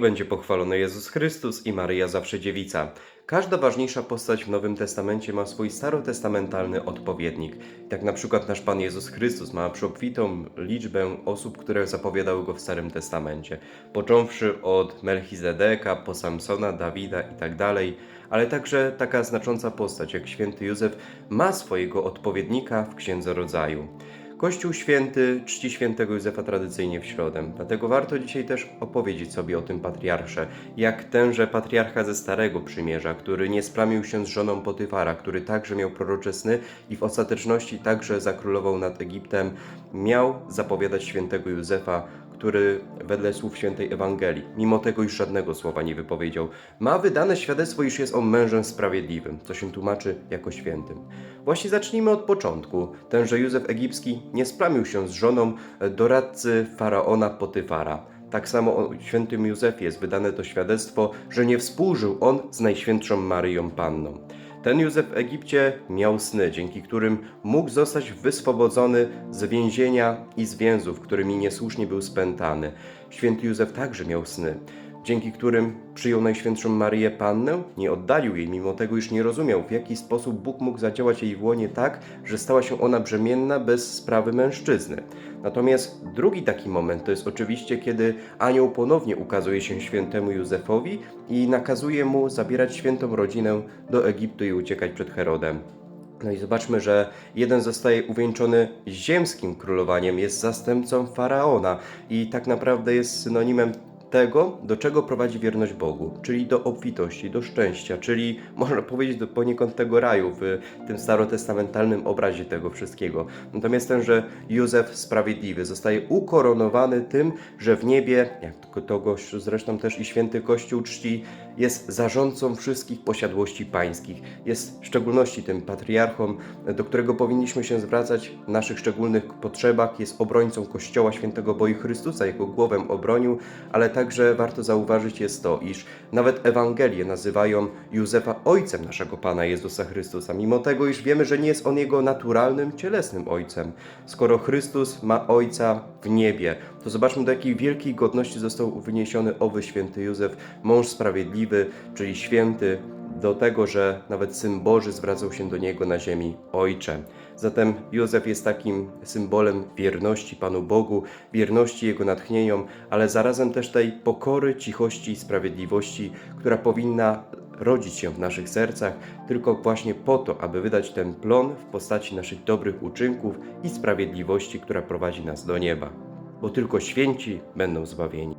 Będzie pochwalony Jezus Chrystus i Maryja zawsze dziewica. Każda ważniejsza postać w Nowym Testamencie ma swój starotestamentalny odpowiednik. Tak na przykład nasz Pan Jezus Chrystus ma przeobfitą liczbę osób, które zapowiadały go w Starym Testamencie. Począwszy od Melchizedeka, po Samsona, Dawida itd., ale także taka znacząca postać jak święty Józef ma swojego odpowiednika w Księdze Rodzaju. Kościół Święty czci świętego Józefa tradycyjnie w środę, dlatego warto dzisiaj też opowiedzieć sobie o tym patriarsze, jak tenże patriarcha ze Starego Przymierza, który nie splamił się z żoną Potyfara, który także miał prorocze sny i w ostateczności także zakrólował nad Egiptem, miał zapowiadać świętego Józefa, który wedle słów świętej Ewangelii, mimo tego już żadnego słowa nie wypowiedział, ma wydane świadectwo, iż jest on mężem sprawiedliwym, co się tłumaczy jako świętym. Właśnie zacznijmy od początku. Tenże Józef Egipski nie splamił się z żoną doradcy faraona Potyfara. Tak samo o świętym Józefie jest wydane to świadectwo, że nie współżył on z Najświętszą Maryją Panną. Ten Józef w Egipcie miał sny, dzięki którym mógł zostać wyswobodzony z więzienia i z więzów, którymi niesłusznie był spętany. Święty Józef także miał sny, dzięki którym przyjął Najświętszą Maryję Pannę, nie oddalił jej, mimo tego, iż nie rozumiał, w jaki sposób Bóg mógł zadziałać jej w łonie tak, że stała się ona brzemienna bez sprawy mężczyzny. Natomiast drugi taki moment to jest oczywiście, kiedy anioł ponownie ukazuje się świętemu Józefowi i nakazuje mu zabierać świętą rodzinę do Egiptu i uciekać przed Herodem. No i zobaczmy, że jeden zostaje uwieńczony ziemskim królowaniem, jest zastępcą faraona i tak naprawdę jest synonimem tego, do czego prowadzi wierność Bogu, czyli do obfitości, do szczęścia, czyli można powiedzieć do poniekąd tego raju w tym starotestamentalnym obrazie tego wszystkiego. Natomiast tenże Józef Sprawiedliwy zostaje ukoronowany tym, że w niebie, jak to zresztą też i święty Kościół czci, jest zarządcą wszystkich posiadłości pańskich. Jest w szczególności tym patriarchą, do którego powinniśmy się zwracać w naszych szczególnych potrzebach. Jest obrońcą Kościoła Świętego Boi Chrystusa, jego głowę obronił, ale także warto zauważyć jest to, iż nawet Ewangelie nazywają Józefa ojcem naszego Pana Jezusa Chrystusa, mimo tego, iż wiemy, że nie jest on jego naturalnym, cielesnym ojcem. Skoro Chrystus ma ojca w niebie, to zobaczmy, do jakiej wielkiej godności został wyniesiony owy święty Józef, mąż sprawiedliwy, czyli święty, do tego, że nawet Syn Boży zwracał się do niego na ziemi Ojcze. Zatem Józef jest takim symbolem wierności Panu Bogu, wierności Jego natchnieniom, ale zarazem też tej pokory, cichości i sprawiedliwości, która powinna rodzić się w naszych sercach, tylko właśnie po to, aby wydać ten plon w postaci naszych dobrych uczynków i sprawiedliwości, która prowadzi nas do nieba. Bo tylko święci będą zbawieni.